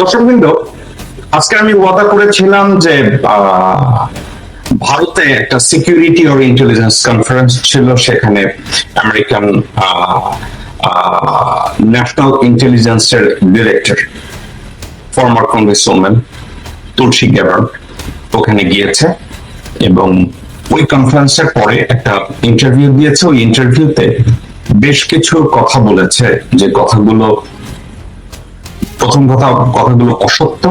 দর্শকবৃন্দ, আজকে আমি ওয়াদা করেছিলাম যে ভারতে একটা সিকিউরিটি অর ইন্টেলিজেন্স কনফারেন্স ছিল, সেখানে আমেরিকান ন্যাশনাল ইন্টেলিজেন্সের ডিরেক্টর ফর্মার কংগ্রেস তুলসী ওখানে গিয়েছে এবং ওই কনফারেন্সের পরে একটা ইন্টারভিউ দিয়েছে। ওই ইন্টারভিউতে বেশ কিছু কথা বলেছে, যে কথাগুলো প্রথম কথা, কথাগুলো অসত্য,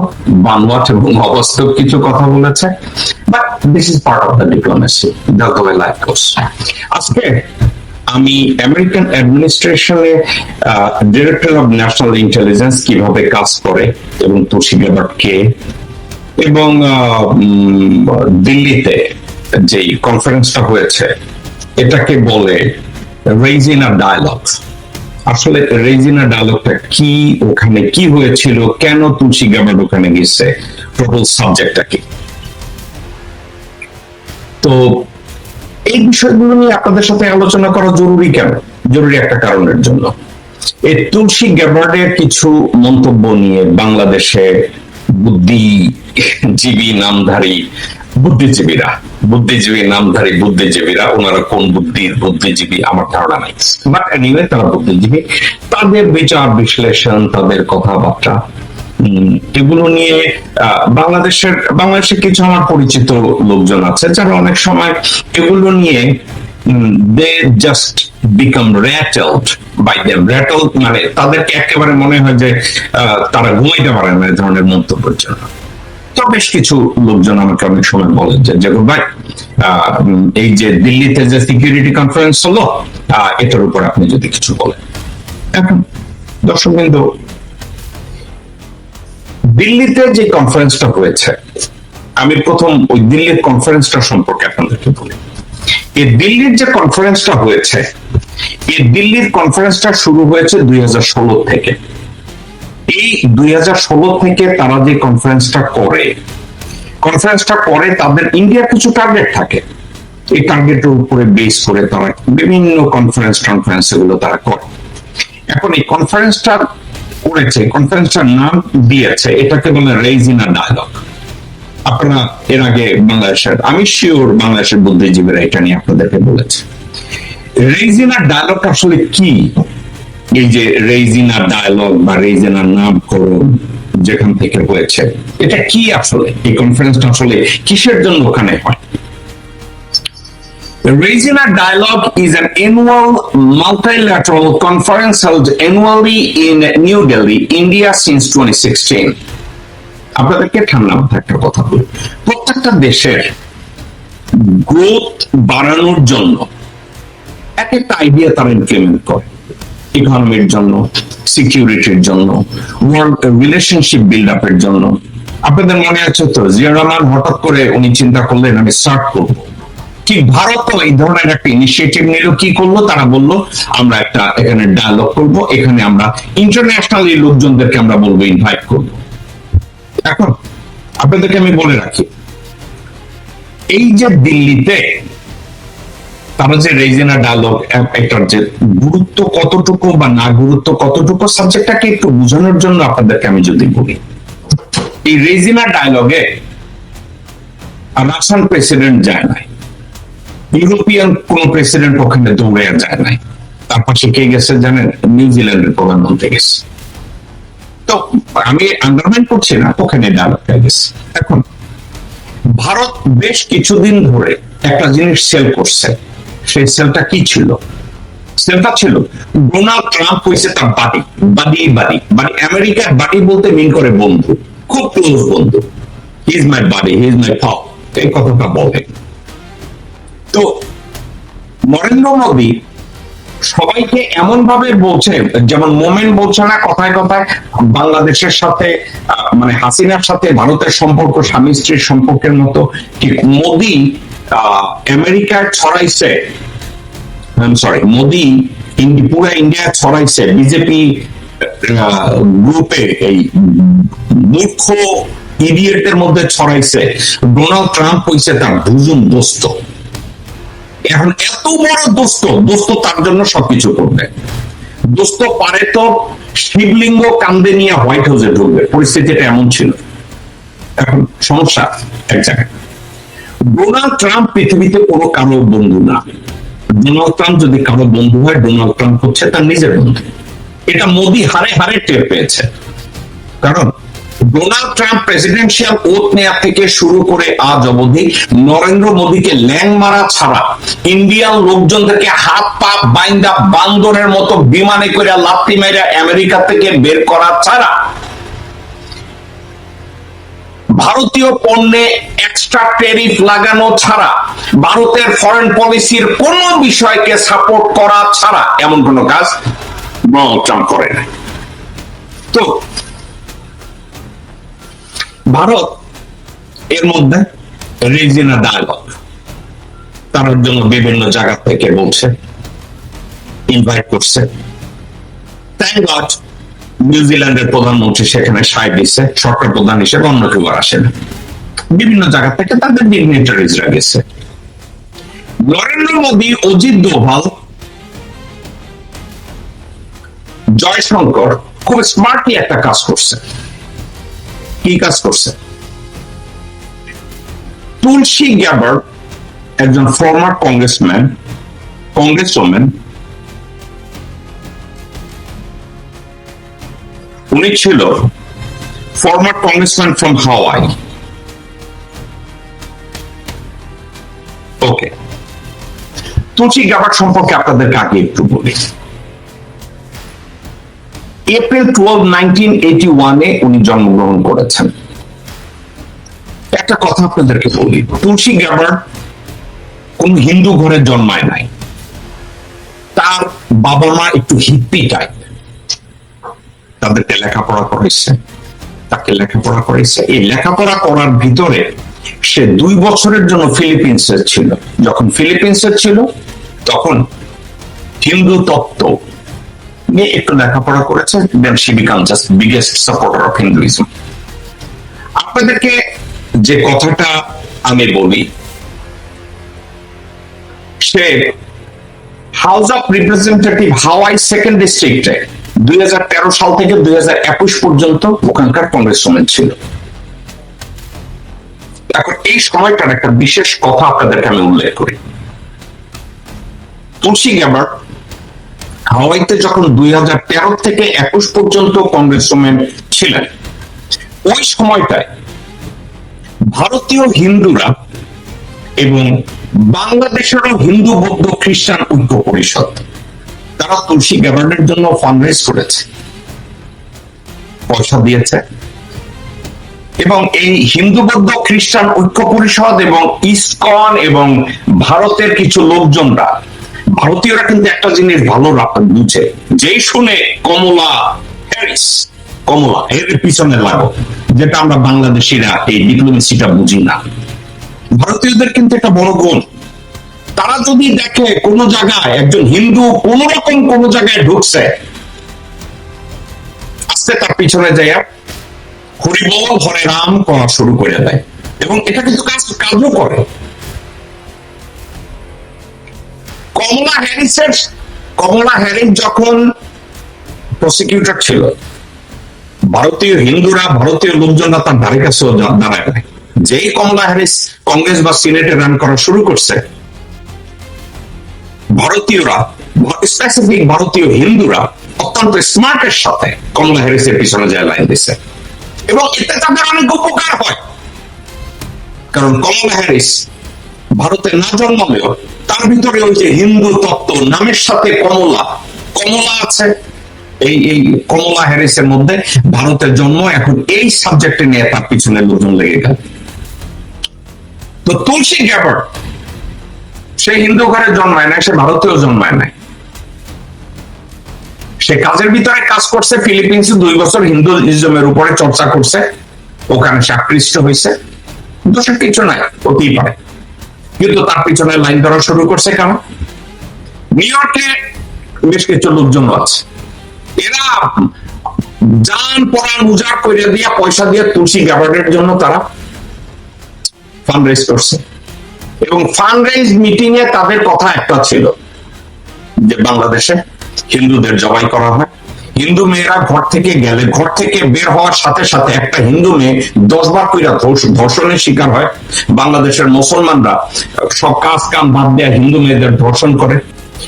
বানোয়াট এবং অবাস্তব কিছু কথা বলেছে but this is part of the diplomacy আজকে আমি আমেরিকান অ্যাডমিনিস্ট্রেশনে ডিরেক্টর অফ ন্যাশনাল ইন্টেলিজেন্স কীভাবে কাজ করে, এবং তুলসী গ্যাবার্ট কে, এবং দিল্লিতে যে কনফারেন্সটা হয়েছে, এটাকে বলে রেজিনা ডায়ালগ আসলে রেজিনা ডায়ালগটা কি ওখানে কি হয়েছিল? কেন তুলসী গ্যাবার্ড ওখানে গেছে? টোটাল সাবজেক্টটা কি? তো এই বিষয়গুলো নিয়ে আপনাদের সাথে আলোচনা করা জরুরি কেন? জরুরি একটা কারণের জন্য। এই তুলসী গ্যাবার্ডের কিছু মন্তব্য নিয়ে বাংলাদেশে বুদ্ধিজীবী নামধারী, বুদ্ধিজীবীরা বুদ্ধিজীবী, নামধারী বুদ্ধিজীবীরা ওনারা কোন বুদ্ধির বুদ্ধিজীবী আমার ধারণা নাই। বাট এনিওয়ে তারা বুদ্ধিজীবী। তাদের বিচার, বিশ্লেষণ, তাদের কথাবার্তা এগুলো নিয়ে বাংলাদেশের বাংলাদেশে কিছু আমার পরিচিত লোকজন আছে যারা অনেক সময় এগুলো নিয়ে they just became rattled by them rattled মানে তাদেরকে একেবারে মনে হয় যে তারা ঘুমাইতে পারে না এই ধরনের মন্তব্যের জন্য। তো বেশ কিছু লোকজন আমাকে অনেক সময় বলেন যে জগৎ ভাই এই যে দিল্লিতে যে সিকিউরিটি কনফারেন্স হলো এটার উপর আপনি যদি কিছু বলেন। এখন দর্শক বিন্দু দিল্লিতে যে কনফারেন্সটা হয়েছে, আমি প্রথম ওই দিল্লির কনফারেন্সটা সম্পর্কে আপনাদেরকে বলি। এই দিল্লির যে কনফারেন্সটা হয়েছে, এই দিল্লির কনফারেন্সটা শুরু হয়েছে দুই হাজার ষোলো থেকে। এই দুই থেকে তারা যে কনফারেন্সটা করে কনফারেন্সটা করে তাদের ইন্ডিয়ার কিছু টার্গেট থাকে। এই টার্গেটের উপরে বেস করে তারা বিভিন্ন কনফারেন্স কনফারেন্স এগুলো তারা করে। এখন এই কনফারেন্সটা করেছে কনফারেন্সটার নাম দিয়েছে, এটাকে বলে রেইজিনা ডায়লগ আপনারা এর আগে বাংলাদেশের, আমি শিওর বাংলাদেশের বুদ্ধিজীবীরা এটা নিয়ে আপনাদেরকে বলেছে। রেইজিনা ডায়ালগ আসলে কি? এই যে রেইজিনা ডায়ালগ বা রেইজিনার নামকরণ যেখান থেকে হয়েছে এটা কি আসলে? এই কনফারেন্সটা আসলে কিসের জন্য ওখানে হয়? The Raisina Dialogue is an annual multilateral conference held annually in New Delhi, India since 2016. আপনাদেরকে ঠান্ডা মাথায় একটা কথা বলি। প্রত্যেকটা দেশের গ্রোথ বাড়ানোর জন্য এক একটা আইডিয়া তারা ইমপ্লিমেন্ট করে। ইকোনমির জন্য সিকিউরিটির জন্য ওয়ার্ল্ড রিলেশনশিপ বিল্ড আপের জন্য। আপনাদের মনে আছে তো, জিয়া রহমান হঠাৎ করে উনি চিন্তা করলেন, আমি স্টার্ট করব। ঠিক ভারতও এই ধরনের একটা ইনিশিয়েটিভ নিল, কি করল? তারা বলল, আমরা একটা এখানে ডায়ালগ করব, এখানে আমরা ইন্টারন্যাশনাল এই লোকজনদেরকে আমরা বলব ইনভাইট করব। এখন, আপনাদেরকে আমি বলে রাখি, এই যে দিল্লিতে তারা যে ডায়ালগ যে গুরুত্ব কতটুকু বা না গুরুত্ব কতটুকু সাবজেক্টটাকে একটু বোঝানোর জন্য আপনাদেরকে আমি যদি বলি। এই রেজিনা ডায়ালগে রাশিয়ান প্রেসিডেন্ট যায় নাই ইউরোপিয়ান কোন প্রেসিডেন্ট ওখানে দৌড়ে যায় নাই। তার পাশে কে গেছে জানেন? নিউজিল্যান্ডের প্রধানমন্ত্রী গেছে। তো আমি আন্ডারমাইন করছি না ওখানে ডায়লগটা গেছে এখন, ভারত বেশ কিছুদিন ধরে একটা জিনিস সেল করছে। সেই সেলটা কি ছিল? সেলটা ছিল ডোনাল্ড ট্রাম্প হয়েছে তার বাড়ি বাড়ি বাড়ি বাড়ি আমেরিকার বাড়ি বলতে মিন করে বন্ধু, খুব ক্লোজ বন্ধু। হি ইজ মাই বাড়ি হি ইজ মাই পাপ এই কথাটা বলে। তো নরেন্দ্র মোদী সবাইকে এমন ভাবে বলছে, যেমন মোমেন বলছে না কথায় কথায়, বাংলাদেশের সাথে মানে হাসিনার সাথে ভারতের সম্পর্ক স্বামী স্ত্রীর সম্পর্কের মতো, ঠিক মোদী আহ, আমেরিকায় ছড়াইছে। সরি মোদী পুরো ইন্ডিয়া ছড়াইছে। বিজেপি গ্রুপে এই মূর্খ ইডিয়েটের মধ্যে ছড়াইছে। ডোনাল্ড ট্রাম্প হইছে তার দুজন দোস্ত। এখন এত বড় দোস্ত দোস্ত তার জন্য সবকিছু করবে। দোস্ত পারে তো শিবলিঙ্গ কান্দে নিয়ে হোয়াইট হাউসে ঢুকবে। পরিস্থিতিটা এমন ছিল। এখন সমস্যা এক জায়গায়। ডোনাল্ড ট্রাম্প পৃথিবীতে কোনো কারও বন্ধু না। ডোনাল্ড ট্রাম্প যদি কারও বন্ধু হয়, ডোনাল্ড ট্রাম্প হচ্ছে তার নিজের বন্ধু। এটা মোদি হারে হারে টের পেয়েছে। কারণ ডোনাল্ড ট্রাম্প প্রেসিডেন্সিয়াল ওথ নেওয়া থেকে শুরু করে আজ অবধি নরেন্দ্র মোদীকে ল্যাং মারা ছাড়া ইন্ডিয়ান লোকজনদেরকে হাত পা বাইন্দা বান্দরের মতো বিমানে করে লাত্তি মেরে আমেরিকা থেকে বের করা ছাড়া ভারতীয় পণ্যে এক্সট্রা ট্যারিফ লাগানো ছাড়া ভারতের ফরেন পলিসির কোন বিষয়কে সাপোর্ট করা ছাড়া এমন কোন কাজ ট্রাম্প করে তো, ভারত এর মধ্যে রিজিনা ডায়লগ, তার জন্য বিভিন্ন জায়গা থেকে বলছে ইনভাইট করছে। থ্যাংক গড নিউজিল্যান্ডের প্রধানমন্ত্রী সেখানে সায় দিচ্ছে সরকার প্রধান হিসেবে অন্য কেউ আর আসে বিভিন্ন জায়গা থেকে তাদের ডিগনিটারিজরা গেছে। নরেন্দ্র মোদী, অজিত দোভাল, জয়শঙ্কর খুব স্মার্টলি একটা কাজ করছে। কি কাজ করছে? তুলসী গ্যাবার, একজন ফর্মার কংগ্রেসম্যান কংগ্রেস ওমেন উনি ছিল former congressman from Hawaii okay Tulsi Gabbard সম্পর্কে আপনাদেরকে আগে একটু বলি। এপ্রিল টুয়েলভ নাইনটিন এইটি ওয়ানে উনি জন্মগ্রহণ করেছেন। একটা কথা আপনাদেরকে বলি, তুলসী গ্যাবার কোন হিন্দু ঘরে জন্মায় নাই। তার বাবা মা একটু হিপ্পি টাইপ তাদেরকে লেখাপড়া করেছে তাকে লেখাপড়া করেছে এই লেখাপড়া করার ভিতরে সে দুই বছরের জন্য ফিলিপিন্সে ছিল। যখন ফিলিপিন্সে ছিল, তখন হিন্দু তত্ত্ব নিয়ে একটু লেখাপড়া করেছে then she became just biggest supporter of Hinduism আপনাদেরকে যে কথাটা আমি বলি, সে house of representative Hawaii second ডিস্ট্রিক্টে দুই হাজার তেরো সাল থেকে দুই হাজার একুশ পর্যন্ত ওখানকার কংগ্রেসম্যান ছিল। এখন এই সময়টার একটা বিশেষ কথা আপনাদেরকে আমি উল্লেখ করি। গ্যাবার হাওয়াইতে যখন দুই হাজার তেরো থেকে একুশ পর্যন্ত ছিলেন, ওই সময়টায় ভারতীয় হিন্দুরা এবং বাংলাদেশেরও হিন্দু বৌদ্ধ খ্রিস্টান ঐক্য পরিষদ তারা তুলসী গ্যাবার্নের জন্য ফান্ডরেজ করেছে। পয়সা দিয়েছে। এবং এই হিন্দু, বৌদ্ধ, খ্রিস্টান, ঐক্য পরিষদ এবং ইসকন এবং ভারতের কিছু লোকজনরা, ভারতীয়রা কিন্তু একটা জিনিস ভালো বুঝে। যেই শুনে কমলা হ্যারিস, কমলা এর পিছনে লাগো, যেটা আমরা বাংলাদেশিরা এই ডিপ্লোমেসিটা বুঝি না। ভারতীয়দের কিন্তু একটা বড় গুণ। তারা যদি দেখে কোন জায়গায় একজন হিন্দু কোন রকম কোন জায়গায় ঢুকছে, আস্তে তার পিছনে যাইয়া হরিবল, হরে রাম করা শুরু করে দেয়। এবং এটা কিন্তু কাজ, কাজও করে। কমলা হ্যারিসের, কমলা হ্যারিস যখন প্রসিকিউটর ছিল, ভারতীয় হিন্দুরা, ভারতীয় লোকজনরা তার ধারে কাছেও দা- দাঁড়ায় যেই কমলা হ্যারিস কংগ্রেস বা সিনেটে রান করা শুরু করছে ভারতীয়রা স্পেসিফিক ভারতীয় হিন্দুরা অত্যন্ত স্মার্টের সাথে কমলা হ্যারিসের পিছনে যায় লাইন দিছে। এবং এতে তাদের অনেক উপকার হয়। কারণ কমলা হ্যারিস ভারতে না জন্মালেও তার ভিতরে ওই যে হিন্দু তত্ত্ব নামের সাথে কমলা কমলা আছে। এই এই কমলা হ্যারিসের মধ্যে ভারতের জন্ম, এখন এই সাবজেক্টে নিয়ে তার পিছনে লোকজন লেগে গেল। তো তুলসী গ্যাবার সে হিন্দু ঘরে জন্মায় না সে ভারতীয় জন্মায় নাই। সে কাজের ভিতরে কাজ করছে, ফিলিপিন্সে দুই বছর হিন্দুইজমের উপরে চর্চা করছে, ওখানে সে আকৃষ্ট হয়েছে। দোষের কিছু নাই, হতেই পারে। কিন্তু তার পিছনে লাইন ধরা শুরু করছে কেন? নিউ ইয়র্কে বেশ কিছু লোকজন আছে। এরা যান পড়ান উজাড় করে দিয়া পয়সা দিয়ে তুলসী গ্যাবার্ডের জন্য তারা ফান্ড রেজ করছে। এবং ফান্ড রেজ মিটিং এ তাদের কথা একটা ছিল যে বাংলাদেশে হিন্দুদের জবাই করা হয়। হিন্দু মেয়েরা ঘর থেকে গেলে, ঘর থেকে বের হওয়ার সাথে সাথে একটা হিন্দু মেয়ে দশ বার কইরা ধর্ষণের শিকার হয়। বাংলাদেশের মুসলমানরা সব কাজ কাম বাদ দেয়া হিন্দু মেয়েদের ধর্ষণ করে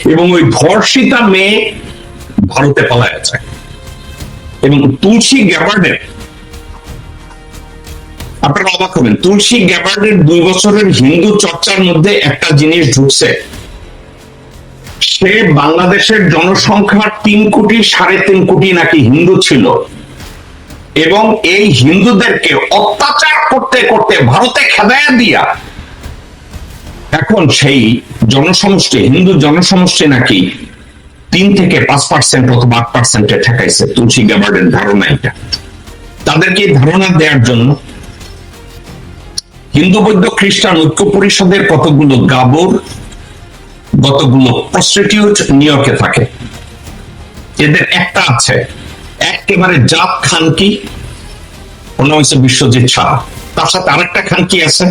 এবং ওই ধর্ষিতা মেয়ে ভারতে পালায় যায়। এবং তুলসী গ্যাবার্ডের আপনারা অবাক হবেন, তুলসী গ্যাবার্ডের দুই বছরের হিন্দু চর্চার মধ্যে একটা জিনিস ঢুকছে। সে বাংলাদেশের জনসংখ্যা তিন কোটি, সাড়ে তিন কোটি নাকি হিন্দু ছিল। এবং এই হিন্দুদেরকে অত্যাচার করতে করতে ভারতে খেদায়া দিয়া এখন সেই জনসমষ্টি, হিন্দু জনসমষ্টি নাকি তিন থেকে পাঁচ পার্সেন্ট অথবা আট পার্সেন্টে ঠেকাইছে তুলসী গ্যাবার্ডের ধারণা এটা। তাদেরকে ধারণা দেওয়ার জন্য হিন্দু বৌদ্ধ খ্রিস্টান ঐক্য পরিষদের কতগুলো গাবর, কতগুলো প্রস্টিটিউট নিউ ইয়র্কে থাকে? এদের একটা আছে, একেবারে জাত খানকি ওর নাম বিশ্বজিৎ শাহ। তার সাথে আরেকটা খানকি আছে?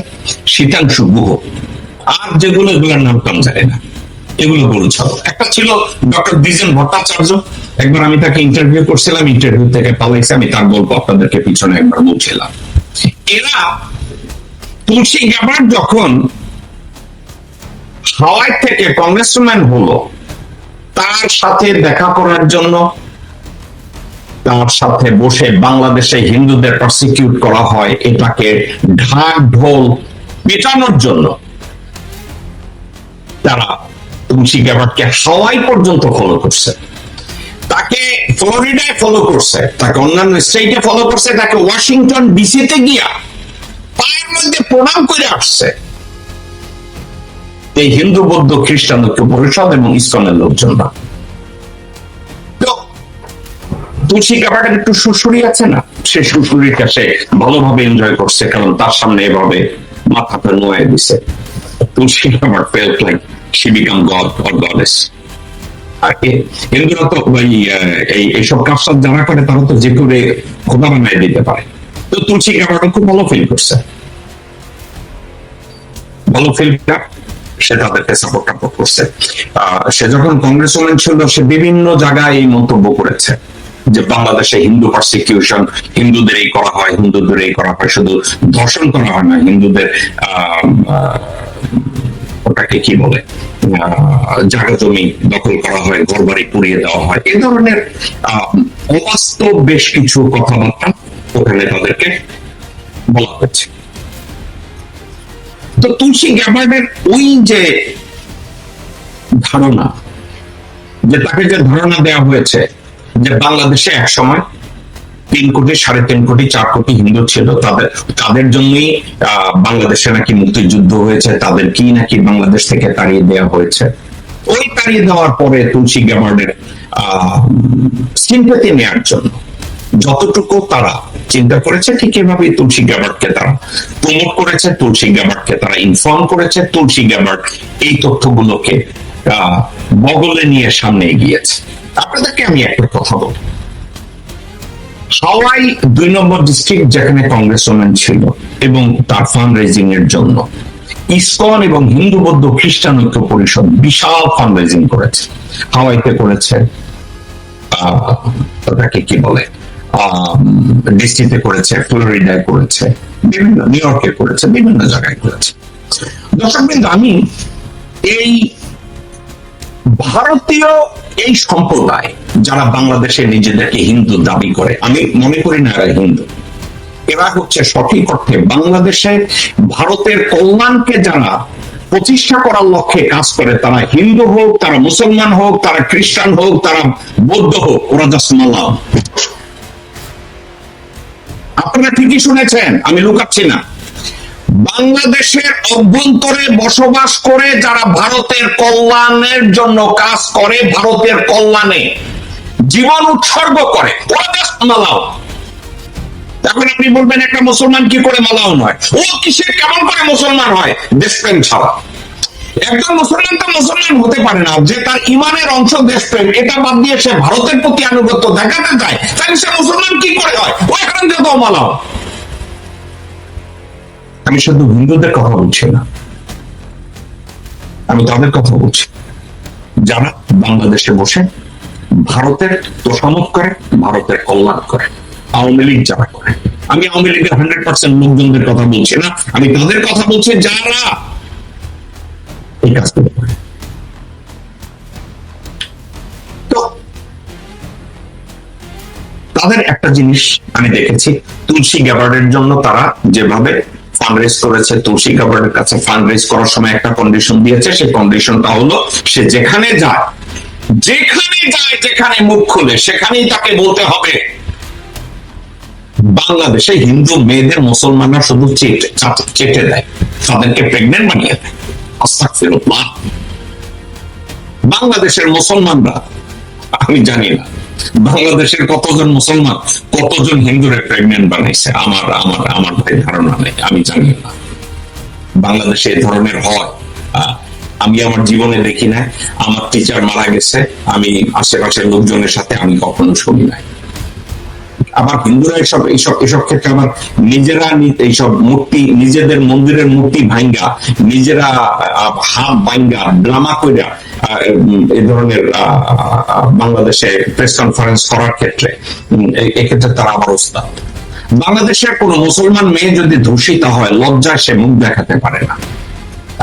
শীতাংশু গুহ। আর যেগুলো এগুলোর নাম টাম জানি না। এগুলো ছাড়ো একটা ছিল ডক্টর দ্বিজেন ভট্টাচার্য। একবার আমি তাকে ইন্টারভিউ করছিলাম ইন্টারভিউ থেকে পালাইছে, আমি তার গল্প আপনাদেরকে পিছনে একবার বলছিলাম এরা তুলসী গ্যাবার্ড যখন হাওয়াই থেকে কংগ্রেসম্যান হলো, তার সাথে দেখা করার জন্য, তার সাথে বসে বাংলাদেশে হিন্দুদের প্রসিকিউট করা হয়, এটাকে ঢাক ঢোল পেটানোর জন্য। তারা তুলসী গ্যাবার্ডকে হাওয়াই পর্যন্ত ফলো করছে। তাকে ফ্লোরিডায় ফলো করছে, তাকে অন্যান্য স্টেটে ফলো করছে, তাকে ওয়াশিংটন ডিসিতে গিয়া পায়ের মধ্যে প্রণাম করে আসছে। এই হিন্দু, বৌদ্ধ, খ্রিস্টান ঐক্য পরিষদ এবং ইসকনের লোকজনরা। তুলসী একটু আছে না? সে সে ভালোভাবে এনজয় করছে, কারণ তার সামনে এভাবে মাথাটা নোয়ে দিছে। Tulsi Gabbard felt like became god goddess হিন্দুরা তো এই এইসব কাজ যারা করে, তারা তো যে করে খোদা বানায় দিতে পারে। তো তুলসী কাবাটা খুব ভালো ফিল করছে। ভালো ফিল্মটা সে তাদেরকে সাপোর্ট টাপোর্ট করছে। সে যখন কংগ্রেসম্যান ছিল, সে বিভিন্ন জায়গায় এই মন্তব্য করেছে যে বাংলাদেশে হিন্দু পারসিকিউশন হিন্দুদের এই করা হয়, হিন্দুদের এই করা হয়। শুধু ধর্ষণ করা হয় না, হিন্দুদের ওটাকে কি বলে? জায়গা জমি দখল করা হয় ঘর বাড়ি পুড়িয়ে দেওয়া হয়। এ ধরনের অবাস্তব বেশ কিছু কথাবার্তা তাদেরকে বলা হচ্ছে তো তুলসী গ্যাবার্ডের ওই যে ধারণা যে তাকে যে ধারণা দেওয়া হয়েছে যে বাংলাদেশে এক সময় তিন কোটি সাড়ে তিন কোটি চার কোটি হিন্দু ছিল তাদের তাদের জন্যই আহ, বাংলাদেশে নাকি মুক্তিযুদ্ধ হয়েছে তাদেরকেই নাকি বাংলাদেশ থেকে তাড়িয়ে দেওয়া হয়েছে। ওই তাড়িয়ে দেওয়ার পরে তুলসী গ্যাবার্ডের সিম্পতি নেওয়ার জন্য যতটুকু তারা চিন্তা করেছে, ঠিক এভাবেই তুলসী গ্যাবার্ডকে তারা প্রমোট করেছে, তুলসী গ্যাবার্ডকে তারা ইনফর্ম করেছে, তুলসী গ্যাবার্ড এই তথ্যগুলোকে বগলে নিয়ে সামনে এগিয়েছে। আপনাদেরকে আমি একটা কথা বলি। হাওয়াই দুই নম্বর ডিস্ট্রিক্ট যেখানে কংগ্রেস কংগ্রেসম্যান ছিল এবং তার ফান্ড রেজিং এর জন্য, ইসকন এবং হিন্দু বৌদ্ধ খ্রিস্টান ঐক্য পরিষদ বিশাল ফান্ড রেজিং করেছে। হাওয়াইতে করেছে তাকে কি বলে? ডিসিতে করেছে, ফ্লোরিডায় করেছে, বিভিন্ন নিউ ইয়র্কে করেছে, বিভিন্ন জায়গায় করেছে। দর্শকবৃন্দ, আমি এই ভারতীয় এই সম্প্রদায় যারা বাংলাদেশে নিজেদেরকে হিন্দু দাবি করে, আমি মনে করি না এরা হিন্দু। এরা হচ্ছে সঠিক অর্থে বাংলাদেশে ভারতের কল্যাণকে যারা প্রতিষ্ঠা করার লক্ষ্যে কাজ করে, তারা হিন্দু হোক, তারা মুসলমান হোক, তারা খ্রিস্টান হোক, তারা বৌদ্ধ হোক, ওরা জাস্ট মালাম। আপনারা ঠিকই শুনেছেন, আমি লুকাচ্ছি না। বাংলাদেশের অভ্যন্তরে বসবাস করে যারা ভারতের কল্যাণের জন্য কাজ করে, ভারতের কল্যাণে জীবন উৎসর্গ করে মালাও। এখন আপনি বলবেন, একটা মুসলমান কি করে মালাও নয়? ও কিসের, কেমন করে মুসলমান হয়? দেশপ্রেম ছাড়া। একজন মুসলমান তো মুসলমান হতে পারে না। যে তার ইমানের অংশ দেশপ্রেম, এটা বাদ দিয়ে সে ভারতের প্রতি আনুগত্য দেখাতে চায়, তাহলে সে মুসলমান কি করে হয়? ও এখন যত মালাও। আমি শুধু হিন্দুদের কথা বলছি না। আমি তাদের কথা বলছি। যারা বাংলাদেশে বসে ভারতের তোষামত করে, ভারতের কল্যাণ করে, আওয়ামী লীগ যারা করে। আমি আওয়ামী লীগের হান্ড্রেড পার্সেন্ট লোকজনদের কথা বলছি না। আমি তাদের কথা বলছি, যারা এই কাজগুলো করে তাদের একটা জিনিস আমি দেখেছি, তুলসী গ্যাবার্ডের জন্য তারা যেভাবে ফান্ড রেজ করেছে, তুলসী গ্যাবার্ডের কাছে ফান্ড রেজ করার সময় একটা কন্ডিশন দিয়েছে, সেই কন্ডিশনটা হলো সে যেখানে যায় যেখানে যায়, যেখানে মুখ খুলে, সেখানেই তাকে বলতে হবে, বাংলাদেশে হিন্দু মেয়েদের মুসলমানরা শুধু চাট- চেটে দেয়, তাদেরকে প্রেগনেন্ট বানিয়ে দেয়। আস্তাগফিরুল্লাহ। বাংলাদেশের মুসলমানরা, আমি জানি না, বাংলাদেশের কতজন মুসলমান, কতজন হিন্দুরে প্রেগনেন্ট বানাইছে, আমার আমার আমার ভাই ধারণা নেই, আমি জানি না। বাংলাদেশে এ ধরনের হয় আমি আমার জীবনে দেখি না আমার টিচার মারা গেছে, আমি আশেপাশের লোকজনের সাথে আমি কখনো শুনি নাই। আবার হিন্দুরা এইসব এইসব এসব ক্ষেত্রে আবার নিজেরা এইসব মূর্তি, নিজেদের মন্দিরের মূর্তি ভাঙ্গা, নিজেরা হাত ভাঙ্গা, ড্রামা কইরা এই ধরনের বাংলাদেশে প্রেস কনফারেন্স করার ক্ষেত্রে এক্ষেত্রে তারা আবার ওস্তাদ। বাংলাদেশের কোন মুসলমান মেয়ে যদি ধূষিত হয়, লজ্জায় সে মুখ দেখাতে পারে না।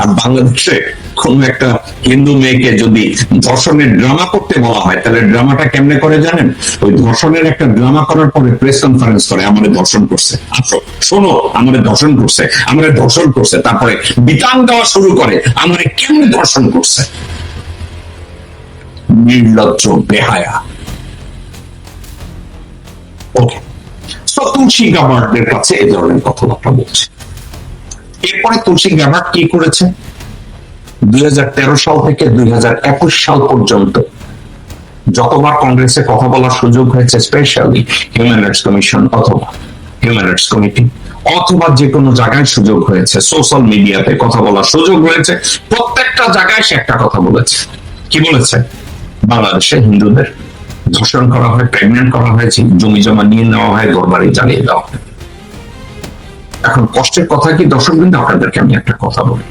আর বাংলাদেশে কোন একটা হিন্দু মেয়েকে যদি ধর্ষণের ড্রামা করতে বলা হয়, তাহলে ড্রামাটা কেমনে করে জানেন? ওই ধর্ষণের একটা ড্রামা করার পরে প্রেস কনফারেন্স করে আমাদের ধর্ষণ করছে। আসো, শোনো আমাদের ধর্ষণ করছে আমাদের ধর্ষণ করছে, তারপরে বিতান দেওয়া শুরু করে আমাদের কেমনে ধর্ষণ করছে? নির্লজ্জ, বেহায়া। ওকে তুলসী গাবার্ডের কাছে এই ধরনের কথাবার্তা বলছে। এরপরে তুলসী গাবার্ড কি করেছে? দুই সাল থেকে দুই সাল পর্যন্ত। যতবার কংগ্রেসে কথা বলার সুযোগ হয়েছে স্পেশালি হিউম্যান রাইটস কমিশন অথবা হিউম্যান রাইটস কমিটি অথবা যে কোনো জায়গায় সুযোগ হয়েছে সোশ্যাল মিডিয়াতে কথা বলার সুযোগ হয়েছে, প্রত্যেকটা জায়গায় সে একটা কথা বলেছে। কি বলেছে? বাংলাদেশে হিন্দুদের ধর্ষণ করা হয় প্রেগনেন্ট করা হয়েছে জমি জমা নিয়ে নেওয়া হয় ঘর জ্বালিয়ে দেওয়া হয়। এখন কষ্টের কথা কি দর্শক বিন্দু আপনাদেরকে আমি একটা কথা বলি?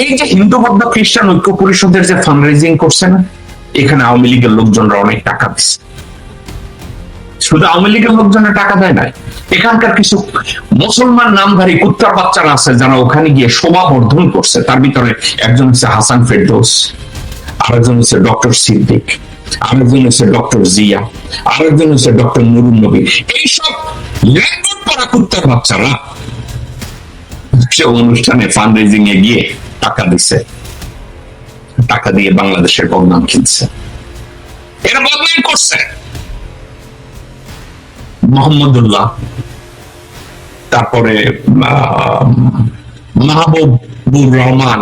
এই যে হিন্দু বৌদ্ধ খ্রিস্টান ঐক্য পরিষদের যে ফান্ড রেজিং করছে না এখানে আওয়ামী লীগের লোকজনরা অনেক টাকা দিচ্ছে। শুধু আওয়ামী লীগের লোকজনের টাকা দেয় নাই, এখানকার কিছু মুসলমান নামধারী কুত্তার বাচ্চারা আছে, যারা ওখানে গিয়ে শোভা বর্ধন করছে। তার ভিতরে একজন হচ্ছে হাসান ফেরদৌস, আরেকজন হচ্ছে ডক্টর সিদ্দিক, আরেকজন হচ্ছে ডক্টর জিয়া, আরেকজন হচ্ছে ডক্টর নুরুল নবী। এইসব পড়া কুত্তার বাচ্চারা। সে অনুষ্ঠানে এ গিয়ে টাকা দিছে। টাকা দিয়ে বাংলাদেশের বদনাম কিনছে। এরা বদনাম করছে। মোহাম্মদুল্লাহ, তারপরে মাহবুবুর রহমান,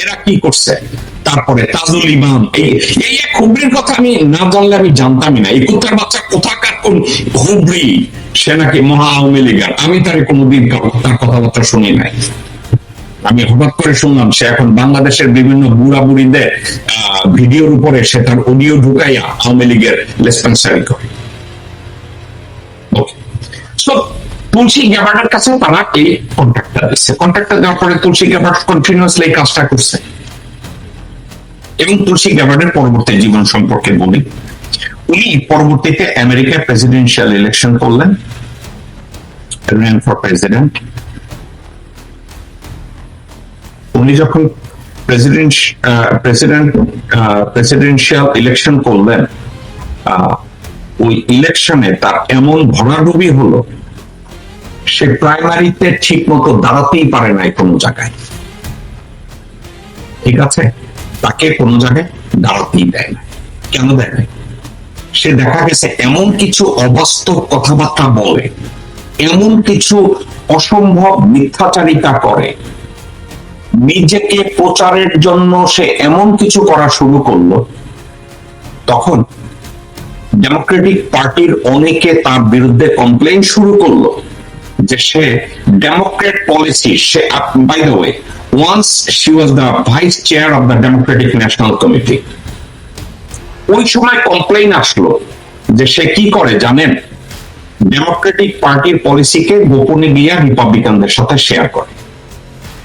এরা কি করছে? তারপরে তাজুল ইমাম, এই এই এক হুবড়ির কথা আমি না জানলে আমি জানতামই না। এই কুত্তার বাচ্চা কোথাকার কোন হুবড়ি? সে নাকি মহা আওয়ামী লীগার। আমি তার কোনোদিন তার কথাবার্তা শুনি নাই। আমি হঠাৎ করে শুনলাম, সে এখন বাংলাদেশের বিভিন্ন বুড়া বুড়িদের ভিডিওর উপরে সে তার অডিও ঢুকাইয়া আওয়ামী লীগের লেসপেন্সারি করে। তুলসী গ্যাবার্ডের কাছে তারা এই কন্ট্রাক্টটা দিচ্ছে। কন্ট্রাক্টটা দেওয়ার পরে তুলসী গ্যাবার্ড কন্টিনিউয়াসলি এই কাজটা করছে। এবং তুলসী গ্যাবার্ডের পরবর্তী জীবন সম্পর্কে বলি। উনি পরবর্তীতে আমেরিকার প্রেসিডেন্সিয়াল ইলেকশন করলেন। Ran ফর প্রেসিডেন্ট উনি যখন প্রেসিডেন্ট প্রেসিডেন্ট প্রেসিডেন্সিয়াল ইলেকশন করলেন ওই ইলেকশনে তার এমন ভরাডুবি হলো, সে প্রাইমারিতে ঠিক মতো দাঁড়াতেই পারে নাই কোনো জায়গায়। ঠিক আছে? তাকে কোনো জায়গায় দাঁড়াতেই দেয় না। কেন দেয় না সে দেখা গেছে এমন কিছু অবাস্তব কথাবার্তা বলে, এমন কিছু অসম্ভব মিথ্যাচারিতা করে। নিজেকে প্রচারের জন্য সে এমন কিছু করা শুরু করল। তখন ডেমোক্রেটিক পার্টির অনেকে তার বিরুদ্ধে কমপ্লেন শুরু করল যে সে Democrat policy say by once she was the vice chair of the Democratic National Committee ওই সময় কমপ্লেন আসলো যে সে কি করে জানেন? ডেমোক্রেটিক পার্টির পলিসিকে গোপনে গিয়ে রিপাবলিকানদের সাথে শেয়ার করে।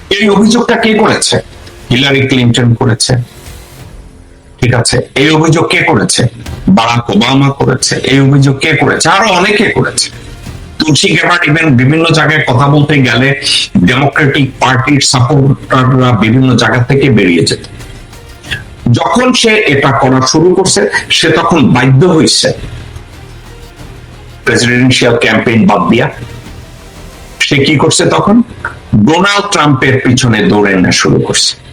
এই অভিযোগটা কে করেছে? হিলারি ক্লিন্টন করেছে। ঠিক আছে? এই অভিযোগ কে করেছে? বারাক ওবামা করেছে। এই অভিযোগ কে করেছে? আরও অনেকে করেছে। তুলসী গেবার্ট ইভেন বিভিন্ন জায়গায় কথা বলতে গেলে ডেমোক্রেটিক পার্টির সাপোর্টাররা বিভিন্ন জায়গা থেকে বেরিয়ে যেত। যখন সে এটা করা শুরু করছে, সে তখন বাধ্য হয়েছে প্রেসিডেন্সিয়াল ক্যাম্পেইন বাদ দিয়া। সে কি করছে তখন? ডোনাল্ড ট্রাম্পের পিছনে দৌড়ে না শুরু করছে।